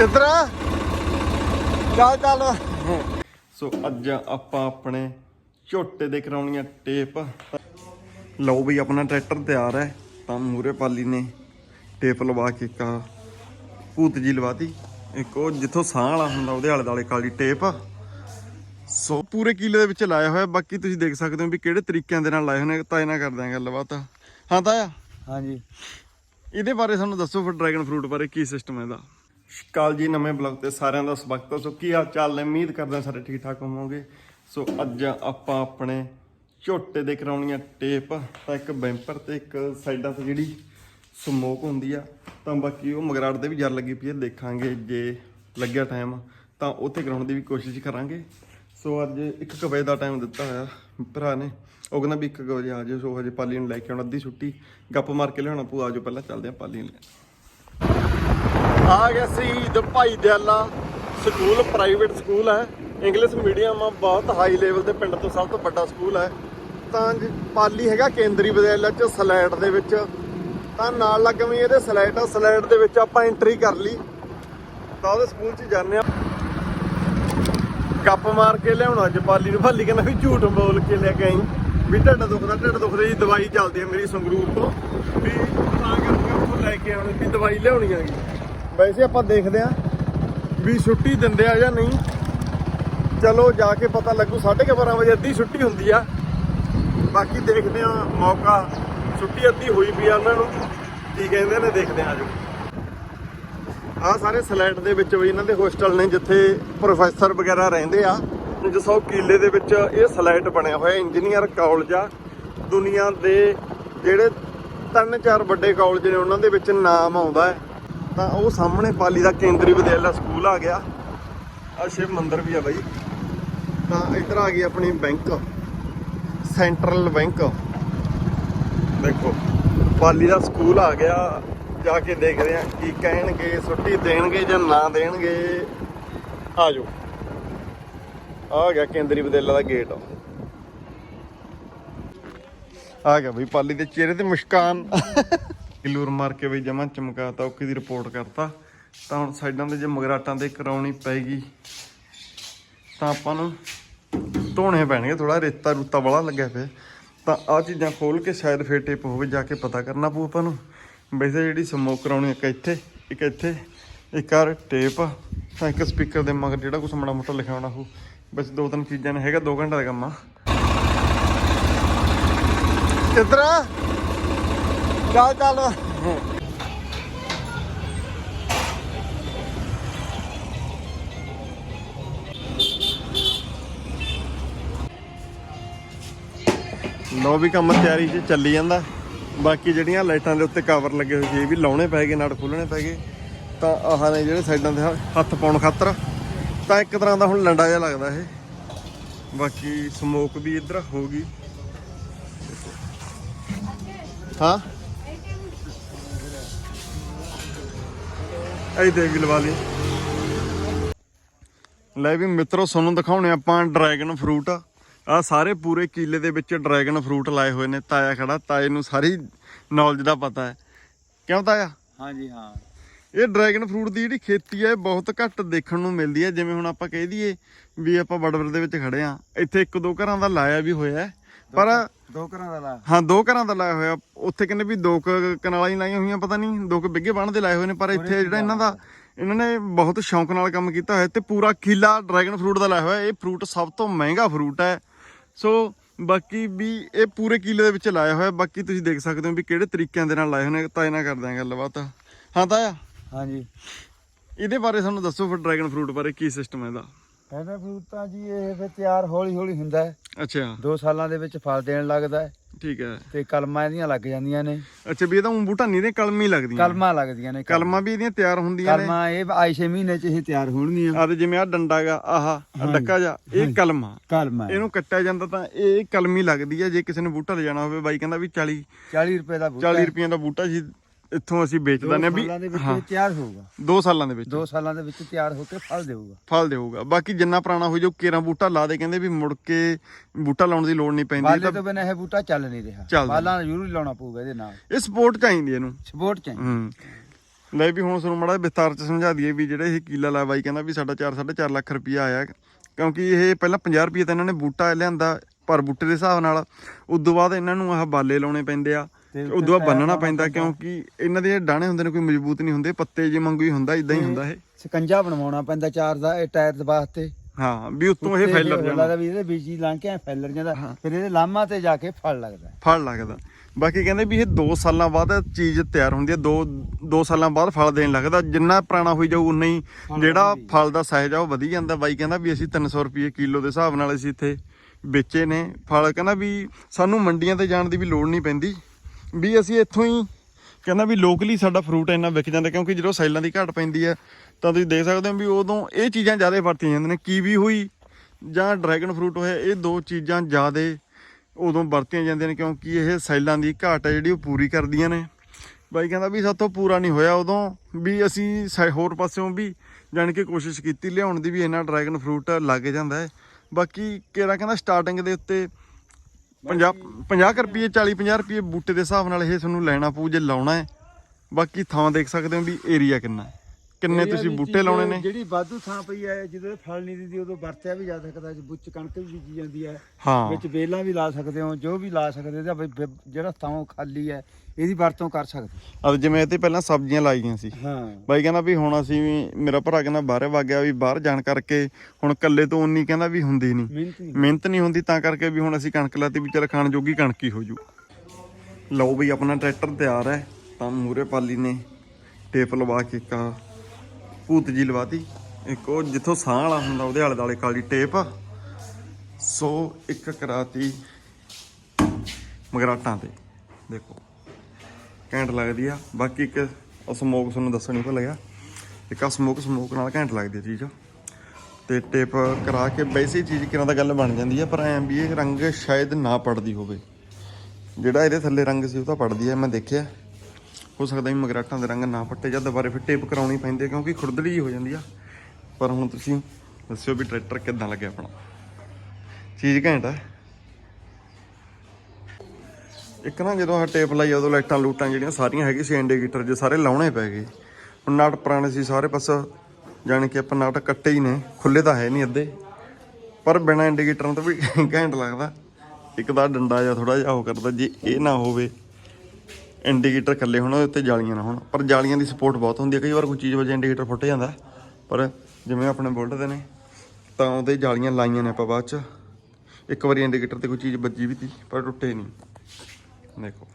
ਕਿੱਧਰ ਚੱਲ ਚੱਲ। ਸੋ ਅੱਜ ਆਪਾਂ ਆਪਣੇ ਝੋਟੇ ਦੇ ਕਰਾਉਣੀਆਂ ਟੇਪ। ਲਓ ਵੀ ਆਪਣਾ ਟਰੈਕਟਰ ਤਿਆਰ ਹੈ ਤਾਂ ਮੂਰੇ ਪਾਲੀ ਨੇ ਟੇਪ ਲਵਾ ਕੇ ਆਹ ਭੂਤ ਜੀ ਲਵਾਤੀ। ਇੱਕ ਉਹ ਜਿੱਥੋਂ ਸਾਹ ਵਾਲਾ ਹੁੰਦਾ ਉਹਦੇ ਆਲੇ ਦੁਆਲੇ ਕਾਲੀ ਟੇਪ। ਸੋ ਪੂਰੇ ਕੀਲੇ ਦੇ ਵਿੱਚ ਲਾਇਆ ਹੋਇਆ ਬਾਕੀ ਤੁਸੀਂ ਦੇਖ ਸਕਦੇ ਹੋ ਵੀ ਕਿਹੜੇ ਤਰੀਕਿਆਂ ਦੇ ਨਾਲ ਲਾਏ ਹੋਏ ਨੇ ਤਾਂ ਇਹਨਾਂ ਕਰਦੇ ਆਂ ਗੱਲਬਾਤ। ਹਾਂ ਤਾਂ ਆ ਹਾਂਜੀ। ਇਹਦੇ ਬਾਰੇ ਸਾਨੂੰ ਦੱਸੋ ਫਿਰ ਡਰੈਗਨ ਫਰੂਟ ਬਾਰੇ ਕੀ ਸਿਸਟਮ ਹੈ ਇਹਦਾ? ਸ਼ਕਾਲ ਜੀ, ਨਵੇਂ ਬਲੌਗ ਤੇ ਸਾਰਿਆਂ ਦਾ ਸਵਾਗਤ ਹੈ। ਸੋ ਕੀ ਹਾਲ ਚਾਲ ਨੇ? ਉਮੀਦ ਕਰਦੇ ਹਾਂ ਸਾਰੇ ਠੀਕ ਠਾਕ ਹੋਵੋਗੇ। ਸੋ ਅੱਜ ਆਪਾਂ ਆਪਣੇ ਝੋਟੇ ਦੇ ਕਰਾਉਣੀਆਂ ਟੇਪ। ਤਾਂ ਇੱਕ ਬੈਂਪਰ ਤੇ ਇੱਕ ਸਾਈਡਾਂ ਤੇ ਜਿਹੜੀ ਸਮੋਕ ਹੁੰਦੀ ਆ, ਤਾਂ ਬਾਕੀ ਉਹ ਮਗਰਾੜ ਦੇ ਵੀ ਜਰ ਲੱਗੀ ਪਈ ਹੈ ਦੇਖਾਂਗੇ ਜੇ ਲੱਗਿਆ ਟਾਈਮ ਤਾਂ ਉੱਥੇ ਕਰਾਉਣ ਦੀ ਵੀ ਕੋਸ਼ਿਸ਼ ਕਰਾਂਗੇ। ਸੋ ਅੱਜ 1 ਵਜੇ ਦਾ ਟਾਈਮ ਦਿੱਤਾ ਹੋਇਆ ਭਰਾ ਨੇ। ਉਹ ਕਹਿੰਦਾ ਵੀ 1 ਵਜੇ ਆ ਜਾਓ ਸੋ ਹਜੇ ਪਾਲੀ ਨੂੰ ਲੈ ਕੇ ਆਉਣਾ, ਅੱਧੀ ਛੁੱਟੀ। ਗੱਪ ਮਾਰ ਕੇ ਲਿਆਉਣਾ ਪੂ ਆ ਜਾਓ ਪਹਿਲਾਂ ਚੱਲਦੇ ਆ ਪਾਲੀ ਨੂੰ ਲੈ ਆ ਗਿਆ ਸ਼ਹੀਦ Bhai Dayala. School private school ਹੈ। ਇੰਗਲਿਸ਼ ਮੀਡੀਅਮ ਆ, ਬਹੁਤ ਹਾਈ ਲੈਵਲ ਤੇ ਪਿੰਡ ਤੋਂ ਸਭ ਤੋਂ ਵੱਡਾ ਸਕੂਲ ਹੈ। ਤਾਂ ਜੀ, ਪਾਲੀ ਹੈਗਾ ਕੇਂਦਰੀ ਵਿਦਿਆਲਿਆ ਚ, ਸਲੈਟ ਦੇ ਵਿੱਚ। ਤਾਂ ਨਾਲ ਲੱਗਵੀਂ ਇਹਦੇ ਸਲੈਟ ਆ, ਸਲੈਟ ਦੇ ਵਿੱਚ ਆਪਾਂ ਐਂਟਰੀ ਕਰ ਲਈ। ਤਾਂ ਉਹਦੇ ਸਕੂਲ ਚ ਜਾਂਦੇ ਆ। ਗੱਪ ਮਾਰ ਕੇ ਲਿਆਉਣਾ ਅੱਜ ਪਾਲੀ ਨੂੰ। ਭਾਲੀ ਕਹਿੰਦਾ ਵੀ ਝੂਠ ਬੋਲ ਕੇ ਲੈ ਕੇ ਆਈ। ਵੀ ਢਿੱਡ ਦੁਖਦਾ, ਢਿੱਡ ਦੁਖਦੇ, ਜੀ, ਦਵਾਈ ਚੱਲਦੀ ਹੈ ਮੇਰੀ ਸੰਗਰੂਰ ਤੋਂ। ਵੀ ਤਾਂ ਕਰਕੇ ਉੱਥੋਂ ਲੈ ਕੇ ਆਉਣੀ, ਵੀ ਦਵਾਈ ਲਿਆਉਣੀ ਹੈਗੀ ਵੈਸੇ ਆਪਾਂ ਦੇਖਦੇ ਆ ਵੀ ਛੁੱਟੀ ਦਿੰਦੇ ਆ ਜਾਂ ਨਹੀਂ। ਚਲੋ ਜਾ ਕੇ ਪਤਾ ਲੱਗੂ 12:30 ਵਜੇ ਅੱਧੀ ਛੁੱਟੀ ਹੁੰਦੀ ਆ। ਬਾਕੀ ਦੇਖਦੇ ਆ ਮੌਕਾ, ਛੁੱਟੀ ਅੱਧੀ ਹੋਈ ਪਈ ਆ ਉਹਨਾਂ ਨੂੰ, ਕੀ ਕਹਿੰਦੇ ਨੇ ਦੇਖਦੇ ਆ ਜੋ ਆ ਸਾਰੇ ਸਲੈਟ ਦੇ ਵਿੱਚ ਵੀ ਇਹਨਾਂ ਦੇ ਹੋਸਟਲ ਨੇ, ਜਿੱਥੇ ਪ੍ਰੋਫੈਸਰ ਵਗੈਰਾ ਰਹਿੰਦੇ ਆ। ਜਸੋ ਕੀਲੇ ਦੇ ਵਿੱਚ ਇਹ ਸਲੈਟ ਬਣਿਆ ਹੋਇਆ, ਇੰਜੀਨੀਅਰ ਕਾਲਜ ਆ। ਦੁਨੀਆ ਦੇ ਜਿਹੜੇ ਤਿੰਨ ਚਾਰ ਵੱਡੇ ਕਾਲਜ ਨੇ, ਉਹਨਾਂ ਦੇ ਵਿੱਚ ਨਾਮ ਆਉਂਦਾ ਹੈ। ਤਾਂ ਉਹ ਸਾਹਮਣੇ ਪਾਲੀ ਦਾ ਕੇਂਦਰੀ ਵਿਦਿਆਲਾ ਸਕੂਲ ਆ ਗਿਆ। ਆ ਸ਼ਿਵ ਮੰਦਿਰ ਵੀ ਆ ਬਾਈ। ਤਾਂ ਇੱਧਰ ਆ ਗਈ ਆਪਣੀ ਬੈਂਕ। Central bank. ਦੇਖੋ, ਪਾਲੀ ਦਾ ਸਕੂਲ ਆ ਗਿਆ। ਜਾ ਕੇ ਦੇਖਦੇ ਆ ਕੀ ਕਹਿਣਗੇ, ਛੁੱਟੀ ਦੇਣਗੇ ਜਾਂ ਨਾ ਦੇਣਗੇ। ਆ ਜਾਓ। ਆ ਗਿਆ ਕੇਂਦਰੀ ਵਿਦਿਆਲਾ ਦਾ ਗੇਟ। ਆ ਗਿਆ ਬਈ, ਪਾਲੀ ਦੇ ਚਿਹਰੇ ਤੇ ਮੁਸਕਾਨ। ਕਿਲੂਰ ਮਾਰ ਕੇ ਬਈ ਜਮਾਂ ਚਮਕਾਤਾ ਓਕੇ ਦੀ ਰਿਪੋਰਟ ਕਰਤਾ। ਤਾਂ ਹੁਣ ਸਾਈਡਾਂ ਦੇ ਜੇ ਮਗਰਾਟਾਂ 'ਤੇ ਕਰਾਉਣੀ ਪੈਗੀ, ਤਾਂ ਆਪਾਂ ਨੂੰ ਧੋਣੇ ਪੈਣਗੇ ਥੋੜਾ ਰੇਤਾ ਰੂਤਾ ਵਾਲਾ ਲੱਗਿਆ ਪਿਆ। ਤਾਂ ਆ ਚੀਜ਼ਾਂ ਖੋਲ ਕੇ ਸ਼ਾਇਦ ਫੇਰ ਟੇਪ ਹੋਵੇ, ਜਾ ਕੇ ਪਤਾ ਕਰਨਾ ਪਊ ਆਪਾਂ ਨੂੰ। ਵੈਸੇ ਜਿਹੜੀ ਸਮੋਕ ਕਰਾਉਣੀ ਇੱਕ ਇੱਥੇ ਇੱਕ ਇੱਥੇ, ਇੱਕ ਆਰ ਟੇਪ ਤਾਂ ਇੱਕ ਸਪੀਕਰ ਦੇ ਮਗਰ ਜਿਹੜਾ ਕੁਛ ਮਾੜਾ ਮੋਟਾ ਲਿਖਾਉਣਾ ਹੋਣਾ ਉਹ ਬਸ ਦੋ ਤਿੰਨ ਚੀਜ਼ਾਂ ਨੇ, ਹੈਗਾ 2 ਘੰਟੇ ਦਾ ਕੰਮ ਆ। ਕਿੱਧਰ ਚੱਲ ਚੱਲ। ਲੋ ਵੀ ਕੰਮ ਤਿਆਰੀ 'ਚ ਚੱਲੀ ਜਾਂਦਾ। ਬਾਕੀ ਜਿਹੜੀਆਂ ਲਾਈਟਾਂ ਦੇ ਉੱਤੇ ਕਵਰ ਲੱਗੇ ਹੋਏ ਸੀ, ਇਹ ਵੀ ਲਾਉਣੇ ਪੈ ਗਏ ਨਾਲ ਖੋਲਣੇ ਪੈ ਗਏ। ਤਾਂ ਆਹ ਨੇ ਜਿਹੜੇ ਸਾਈਡਾਂ ਤੇ ਹੱਥ ਪਾਉਣ ਖਾਤਰ, ਤਾਂ ਇੱਕ ਤਰ੍ਹਾਂ ਦਾ ਹੁਣ ਲੰਡਾ ਜਿਹਾ ਲੱਗਦਾ ਇਹ। ਬਾਕੀ ਸਮੋਕ ਵੀ ਇੱਧਰ ਹੋ ਗਈ। ਹਾਂ? ਤੇ ਵੀ ਲਵਾ ਲਈ ਲੈ ਵੀ ਮਿੱਤਰੋ ਤੁਹਾਨੂੰ ਦਿਖਾਉਣੇ ਆਪਾਂ ਡਰੈਗਨ ਫਰੂਟ। ਆ ਸਾਰੇ ਪੂਰੇ ਕੀਲੇ ਦੇ ਵਿੱਚ ਡਰੈਗਨ ਫਰੂਟ ਲਾਏ ਹੋਏ ਨੇ। ਤਾਇਆ ਖੜਾ ਤਾਏ ਨੂੰ ਸਾਰੀ ਨੌਲੇਜ ਦਾ ਪਤਾ ਹੈ। ਕਿਉਂ ਤਾਇਆ? ਹਾਂਜੀ ਹਾਂ। ਇਹ ਡਰੈਗਨ ਫਰੂਟ ਦੀ ਜਿਹੜੀ ਖੇਤੀ ਹੈ ਇਹ ਬਹੁਤ ਘੱਟ ਦੇਖਣ ਨੂੰ ਮਿਲਦੀ ਹੈ। ਜਿਵੇਂ ਹੁਣ ਆਪਾਂ ਕਹਿ ਦਈਏ ਵੀ ਆਪਾਂ ਬੜਬੜ ਦੇ ਵਿੱਚ ਖੜੇ ਆ ਇੱਥੇ ਇੱਕ ਦੋ ਘਰਾਂ ਦਾ ਲਾਇਆ ਵੀ ਹੋਇਆ ਹੈ। ਪਰ ਦੋ ਘਰਾਂ ਦਾ ਲਾ। ਹਾਂ ਦੋ ਘਰਾਂ ਦਾ ਲਾਇਆ ਹੋਇਆ। ਉੱਥੇ ਕਹਿੰਦੇ ਵੀ ਦੋ ਕੁ ਕਨਾਲਾਂ ਹੀ ਲਾਈਆਂ ਹੋਈਆਂ ਪਤਾ ਨਹੀਂ ਦੋ ਕੁ ਬਿੱਗੇ ਬਣ ਦੇ ਲਾਏ ਹੋਏ ਨੇ ਪਰ ਇੱਥੇ ਜਿਹੜਾ ਇਹਨਾਂ ਦਾ ਇਹਨਾਂ ਨੇ ਬਹੁਤ ਸ਼ੌਂਕ ਨਾਲ ਕੰਮ ਕੀਤਾ ਹੋਇਆ ਤੇ ਪੂਰਾ ਕਿਲਾ ਡਰੈਗਨ ਫਰੂਟ ਦਾ ਲਾਇਆ ਹੋਇਆ। ਇਹ ਫਰੂਟ ਸਭ ਤੋਂ ਮਹਿੰਗਾ ਫਰੂਟ ਹੈ। ਸੋ ਬਾਕੀ ਵੀ ਇਹ ਪੂਰੇ ਕਿਲੇ ਦੇ ਵਿੱਚ ਲਾਇਆ ਹੋਇਆ। ਬਾਕੀ ਤੁਸੀਂ ਦੇਖ ਸਕਦੇ ਹੋ ਵੀ ਕਿਹੜੇ ਤਰੀਕਿਆਂ ਦੇ ਨਾਲ ਲਾਏ ਹੋਏ ਨੇ ਤਾਂ ਇਹਨਾਂ ਕਰਦੇ ਆਂ ਗੱਲਬਾਤ। ਹਾਂ ਤਾਂ ਆ ਹਾਂਜੀ। ਇਹਦੇ ਬਾਰੇ ਸਾਨੂੰ ਦੱਸੋ ਫਿਰ ਡਰੈਗਨ ਫਰੂਟ ਬਾਰੇ ਕੀ ਸਿਸਟਮ ਹੈ ਇਹਦਾ। ਇਹਦਾ ਫਰੂਟ ਤਾਂ ਜੀ ਇਹ ਫਿਰ ਤਿਆਰ ਹੌਲੀ ਹੌਲੀ ਹੁੰਦਾ ਹੈ। ਅੱਛਾ। 2 ਸਾਲਾਂ ਦੇ ਵਿੱਚ ਫਲ ਦੇਣ ਲੱਗਦਾ ਹੈ। ਠੀਕ ਹੈ। ਤੇ ਕਲਮਾਂ ਇਹਦੀਆਂ ਲੱਗ ਜਾਂਦੀਆਂ ਨੇ। ਅੱਛਾ ਵੀ ਇਹ ਤਾਂ ਬੂਟਾ ਨਹੀਂ ਦੇ ਕਲਮੀ ਲੱਗਦੀਆਂ ਕਲਮਾਂ ਲੱਗਦੀਆਂ ਨੇ। ਕਲਮਾਂ ਵੀ ਇਹਦੀਆਂ ਤਿਆਰ ਹੁੰਦੀਆਂ ਨੇ। ਕਲਮਾਂ ਇਹ ਆਈ 6 ਮਹੀਨੇ ਚ ਇਹ ਤਿਆਰ ਹੋਣਗੀਆਂ। ਆ ਤੇ ਜਿਵੇਂ ਆ ਡੰਡਾ ਗਾ ਆਹ ਡੱਕਾ ਜਾ ਇਹ ਕਲਮ। ਕਲਮਾਂ। ਇਹਨੂੰ ਕੱਟਿਆ ਜਾਂਦਾ ਤਾਂ ਇਹ ਕਲਮੀ ਲੱਗਦੀ ਹੈ। ਜੇ ਕਿਸੇ ਨੇ ਬੂਟਾ ਲਿਜਾਣਾ ਹੋਵੇ ਬਾਈ ਕਹਿੰਦਾ ਵੀ 40 40 ਰੁਪਏ ਦਾ ਬੂਟਾ 40 ਰੁਪਈਆਂ ਦਾ ਬੂਟਾ ਸੀ। ਇੱਥੋਂ ਅਸੀਂ ਵੇਚ ਦਿੰਦੇ ਆ ਵੀ ਸਾਲਾਂ ਦੇ ਵਿੱਚ ਹਾਂ। ਇਹ ਤਿਆਰ ਹੋਊਗਾ। 2 ਸਾਲਾਂ ਦੇ ਵਿੱਚ। 2 ਸਾਲਾਂ ਦੇ ਵਿੱਚ ਤਿਆਰ ਹੋ ਕੇ ਫਲ ਦੇਊਗਾ। ਫਲ ਦੇਊਗਾ। ਬਾਕੀ ਜਿੰਨਾ ਪੁਰਾਣਾ ਹੋ ਜਾਊ ਕੇਰਾ ਬੂਟਾ ਲਾ ਦੇ ਕਹਿੰਦੇ ਵੀ ਮੁੜ ਕੇ ਬੂਟਾ ਲਾਉਣ ਦੀ ਲੋੜ ਨਹੀਂ ਪੈਂਦੀ ਇਹ ਬਾਲੇ ਤਾਂ ਤੋਂ ਬਿਨਾਂ ਇਹ ਬੂਟਾ ਚੱਲ ਨਹੀਂ ਰਿਹਾ। ਚੱਲਦਾ। ਬਾਲਾਂ ਜ਼ਰੂਰ ਲਾਉਣਾ ਪਊਗਾ ਇਹਦੇ ਨਾਲ। ਇਹ ਸਪੋਰਟ ਚਾਹੀਦੀ ਇਹਨੂੰ। ਸਪੋਰਟ ਚਾਹੀਦੀ ਹੂੰ। ਲੈ ਵੀ ਹੁਣ ਤੁਹਾਨੂੰ ਮਾੜਾ ਵਿਸਤਾਰ ਚ ਸਮਝਾ ਦਈਏ ਵੀ ਜਿਹੜੇ ਇਹ ਕੀਲਾ ਲਾ ਬਾਈ ਕਹਿੰਦਾ ਵੀ ਸਾਡਾ 4 4.5 ਲੱਖ ਰੁਪਇਆ ਆਇਆ। ਕਿਉਂਕਿ ਇਹ ਪਹਿਲਾਂ 50 ਰੁਪਏ ਤਾਂ ਇਹਨਾਂ ਨੇ ਬੂਟਾ ਲਿਆਂਦਾ ਪਰ ਬੂਟੇ ਦੇ ਹਿਸਾਬ ਨਾਲ ਉਦੋਂ ਬਾਅਦ ਇਹਨਾਂ ਨੂੰ ਆਹ ਬਾਲੇ ਲਾਉਣੇ ਪੈਂਦੇ ਆ। ਤੇ ਉਦੋਂ ਬੰਨਣਾ ਪੈਂਦਾ ਕਿਉਂਕਿ ਇਹਨਾਂ ਦੇ ਡਾਣੇ ਹੁੰਦੇ ਨੇ ਕੋਈ ਮਜ਼ਬੂਤ ਨਹੀਂ ਹੁੰਦੇ ਪੱਤੇ ਜੇ ਵਾਂਗੂ ਹੀ ਹੁੰਦਾ ਇਦਾਂ ਹੀ ਹੁੰਦਾ ਇਹ। ਸਕੰਜਾ ਬਣਵਾਉਣਾ ਪੈਂਦਾ ਚਾਰ ਦਾ ਇਹ ਟਾਇਰ ਦੇ ਵਾਸਤੇ। ਹਾਂ ਵੀ ਉੱਤੋਂ ਇਹ ਫੈਲਰ ਜਾਣਾ। ਲੱਗਦਾ ਵੀ ਇਹਦੇ ਹੀ ਲੰਘ ਕੇ ਫੈਲਰ ਜਾਂਦਾ ਫਿਰ ਇਹਦੇ ਲਾਮਾ ਤੇ ਜਾ ਕੇ ਫਲ ਲੱਗਦਾ। ਫਲ ਲੱਗਦਾ। ਬਾਕੀ ਕਹਿੰਦੇ ਵੀ ਇਹ 2 ਸਾਲਾਂ ਬਾਅਦ ਚੀਜ਼ ਤਿਆਰ ਹੁੰਦੀ ਹੈ 2 2 ਸਾਲਾਂ ਬਾਅਦ ਫਲ ਦੇਣ ਲੱਗਦਾ। ਜਿੰਨਾ ਪੁਰਾਣਾ ਹੋਈ ਜਾਊ ਉਨਾ ਹੀ ਜਿਹੜਾ ਫਲ ਦਾ ਸਾਈਜ਼ ਆ ਉਹ ਵਧੀ ਜਾਂਦਾ। ਬਾਈ ਕਹਿੰਦਾ ਵੀ ਅਸੀਂ 300 ਰੁਪਏ ਕਿਲੋ ਦੇ ਹਿਸਾਬ ਨਾਲ ਅਸੀਂ ਇੱਥੇ ਵੇਚੇ ਨੇ। ਫਲ ਕਹਿੰਦਾ ਵੀ ਸਾਨੂੰ ਮੰਡੀਆਂ ਤੇ ਜਾਣ ਦੀ ਵੀ ਲੋੜ ਨਹੀਂ ਪੈਂਦੀ। ਵੀ ਅਸੀਂ ਇੱਥੋਂ ਹੀ ਕਹਿੰਦਾ ਵੀ ਲੋਕਲੀ ਸਾਡਾ ਫਰੂਟ ਇੰਨਾ ਵਿਕ ਜਾਂਦਾ ਕਿਉਂਕਿ ਜਦੋਂ ਸੈਲਾਂ ਦੀ ਘਾਟ ਪੈਂਦੀ ਹੈ, ਤਾਂ ਤੁਸੀਂ ਦੇਖ ਸਕਦੇ ਹੋ ਵੀ ਉਦੋਂ ਇਹ ਚੀਜ਼ਾਂ ਜ਼ਿਆਦਾ ਵਰਤੀਆਂ ਜਾਂਦੀਆਂ ਨੇ, ਕੀਵੀ ਹੋਈ ਜਾਂ ਡਰੈਗਨ ਫਰੂਟ ਹੋਇਆ ਇਹ ਦੋ ਚੀਜ਼ਾਂ ਜ਼ਿਆਦਾ ਉਦੋਂ ਵਰਤੀਆਂ ਜਾਂਦੀਆਂ ਨੇ ਕਿਉਂਕਿ ਇਹ ਸੈਲਾਂ ਦੀ ਘਾਟ ਹੈ ਜਿਹੜੀ ਉਹ ਪੂਰੀ ਕਰਦੀਆਂ ਨੇ। ਬਾਈ ਕਹਿੰਦਾ ਵੀ ਸਾਤੋਂ ਪੂਰਾ ਨਹੀਂ ਹੋਇਆ ਉਦੋਂ ਵੀ ਅਸੀਂ ਸੈ- ਹੋਰ ਪਾਸਿਓਂ ਵੀ ਜਾਣ ਕੇ ਕੋਸ਼ਿਸ਼ ਕੀਤੀ, ਲਿਆਉਣ ਦੀ ਵੀ ਇਹਨਾਂ ਡਰੈਗਨ ਫਰੂਟ ਲੱਗ ਜਾਂਦਾ ਹੈ। ਬਾਕੀ ਕਿਹੜਾ ਕਹਿੰਦਾ ਸਟਾਰਟਿੰਗ ਦੇ ਉੱਤੇ 50 50 ਰੁਪਏ 40 50 ਰੁਪਏ ਬੂਟੇ ਦੇ ਹਿਸਾਬ ਨਾਲ ਇਹ ਤੁਹਾਨੂੰ ਲੈਣਾ ਪਊ, ਜੇ ਲਾਉਣਾ ਹੈ। ਬਾਕੀ ਥਾਂ ਦੇਖ ਸਕਦੇ ਹੋ ਵੀ ਏਰੀਆ ਕਿੰਨਾ ਹੈ। ਕਿੰਨੇ ਇਹ ਆ ਤੁਸੀਂ ਵੀ ਬੂਟੇ ਚੀਜ਼ ਲਾਉਣੇ ਨੇ? ਜਿਹੜੀ ਵਾਧੂ ਥਾਂ ਪਈ ਹੈ ਜਦੋਂ ਇਹ ਫਲ ਨਹੀਂ ਦਿੰਦੀ ਉਦੋਂ ਵਰਤਿਆ ਵੀ ਜਾ ਸਕਦਾ ਜੀ ਬੁੱਚ ਕਣਕ ਵੀ ਬੀਜੀ ਜਾਂਦੀ ਹੈ ਹਾਂ। ਵਿੱਚ ਵੇਲਾਂ ਵੀ ਲਾ ਸਕਦੇ ਹੋ ਜੋ ਵੀ ਲਾ ਸਕਦੇ ਹੋ ਤੇ ਜਿਹੜਾ ਥਾਂ ਖਾਲੀ ਹੈ ਇਹਦੀ ਵਰਤੋਂ ਕਰ ਸਕਦੇ ਅਬ ਜਿਵੇਂ ਇਹ ਤੇ ਪਹਿਲਾਂ ਸਬਜ਼ੀਆਂ ਲਾਈਆਂ ਸੀ। ਹਾਂ। ਬਾਈ ਕਹਿੰਦਾ ਵੀ ਹੁਣ ਅਸੀਂ ਵੀ ਮੇਰਾ ਭਰਾ ਕਹਿੰਦਾ ਬਾਹਰ ਵਗ ਗਿਆ ਵੀ ਬਾਹਰ ਜਾਣ ਕਰਕੇ ਹੁਣ ਇਕੱਲੇ ਤੋਂ ਉਨੀ ਕਹਿੰਦਾ ਵੀ ਹੁੰਦੀ ਨਹੀਂ। ਮਿਹਨਤ ਨਹੀਂ। ਮਿਹਨਤ ਨਹੀਂ ਹੁੰਦੀ ਤਾਂ ਕਰਕੇ ਵੀ ਹੁਣ ਅਸੀਂ ਕਣਕ ਲਾਤੀ ਵੀ ਚੱਲ ਖਾਣ ਜੋਗੀ ਕਣਕ ਹੀ ਹੋ ਜੂ। ਲਓ ਬਈ ਆਪਣਾ ਟਰੈਕਟਰ ਤਿਆਰ ਹੈ ਤਾਂ ਮੂਰੇ ਪਾਲੀ ਨੇ ਟੇਪ ਲਵਾ ਕੇ ਆਹ ਭੂਤ ਜੀ ਲਵਾਤੀ। ਇੱਕ ਉਹ ਜਿੱਥੋਂ ਸਾਹ ਵਾਲਾ ਹੁੰਦਾ, ਉਹਦੇ ਆਲੇ ਦੁਆਲੇ ਕਾਲੀ ਟੇਪ ਸੋ ਇੱਕ ਕਰਾਤੀ ਮਗਰਾਟਾਂ ਤੇ। ਦੇਖੋ, ਘੈਂਟ ਲੱਗਦੀ ਆ। ਬਾਕੀ ਇੱਕ ਸਮੋਕ ਤੁਹਾਨੂੰ ਦੱਸਣ ਨਹੀਂ ਭੁੱਲ ਗਿਆ। ਇੱਕ ਆ ਸਮੋਕ ਸਮੋਕ ਨਾਲ ਘੈਂਟ ਲੱਗਦੀ ਆ ਚੀਜ਼। ਤੇ ਟੇਪ ਕਰਾ ਕੇ ਵੈਸੇ ਹੀ ਚੀਜ਼ ਕਿਰਾਂ ਦਾ ਗੱਲ ਬਣ ਜਾਂਦੀ ਹੈ ਪਰ ਐਂ ਵੀ ਇਹ ਰੰਗ ਸ਼ਾਇਦ ਨਾ ਪੜਦੀ ਹੋਵੇ। ਜਿਹੜਾ ਇਹਦੇ ਥੱਲੇ ਰੰਗ ਸੀ ਉਹ ਤਾਂ ਪੜਦੀ ਹੈ ਮੈਂ ਦੇਖਿਆ। ਹੋ ਸਕਦਾ ਵੀ ਮਗਰਾਟਾਂ ਦੇ ਰੰਗ ਨਾ ਪੱਟੇ ਜਾਂ ਦੁਬਾਰੇ ਫਿਰ ਟੇਪ ਕਰਾਉਣੀ ਪੈਂਦੀ ਹੈ ਕਿਉਂਕਿ ਖੁਰਦਲੀ ਹੋ ਜਾਂਦੀ ਆ। ਪਰ ਹੁਣ ਤੁਸੀਂ ਦੱਸਿਓ ਵੀ ਟਰੈਕਟਰ ਕਿੱਦਾਂ ਲੱਗਿਆ ਆਪਣਾ। ਚੀਜ਼ ਘੈਂਟ ਹੈ ਇੱਕ ਨਾ ਜਦੋਂ ਆ ਟੇਪ ਲਾਈ ਉਦੋਂ ਲਾਈਟਾਂ ਲੂਟਾਂ ਜਿਹੜੀਆਂ ਸਾਰੀਆਂ ਹੈਗੀ ਸੀ ਇੰਡੀਕੇਟਰ, ਜੇ ਸਾਰੇ ਲਾਉਣੇ ਪੈ ਗਏ। ਹੁਣ ਨਟ ਪੁਰਾਣੇ ਸੀ, ਸਾਰੇ ਪਾਸੇ ਜਾਣੀ ਕਿ ਆਪਾਂ ਨਟ ਕੱਟੇ ਹੀ ਨੇ ਖੁੱਲੇ ਤਾਂ ਹੈ ਨਹੀਂ ਅੱਧੇ। ਪਰ ਬਿਨਾ ਇੰਡੀਕੇਟਰਾਂ ਤੋਂ ਵੀ ਘੈਂਟ ਲੱਗਦਾ। ਇੱਕ ਤਾਂ ਡੰਡਾ ਜਿਹਾ ਥੋੜਾ ਜਿਹਾ ਉਹ ਕਰਦਾ, ਜੇ ਇਹ ਨਾ ਹੋਵੇ ਇੰਡੀਕੇਟਰ ਇਕੱਲੇ ਹੋਣ, ਉਹਦੇ ਉੱਤੇ ਜਾਲੀਆਂ ਨਾ ਹੋਣ। ਪਰ ਜਾਲੀਆਂ ਦੀ ਸਪੋਰਟ ਬਹੁਤ ਹੁੰਦੀ ਹੈ। ਕਈ ਵਾਰ ਕੋਈ ਚੀਜ਼ ਵਜੇ ਇੰਡੀਕੇਟਰ ਫੁੱਟ ਜਾਂਦਾ। ਪਰ ਜਿਵੇਂ ਆਪਣੇ ਬੁਲਟ ਦੇ ਨੇ, ਤਾਂ ਉਹਦੇ ਜਾਲੀਆਂ ਲਾਈਆਂ ਨੇ ਆਪਾਂ ਬਾਅਦ ਚ। ਇੱਕ ਵਾਰੀ ਇੰਡੀਕੇਟਰ ਤੇ ਕੋਈ ਚੀਜ਼ ਵੱਜੀ ਵੀ ਤੀ, ਪਰ ਟੁੱਟੇ ਨਹੀਂ। ਦੇਖੋ।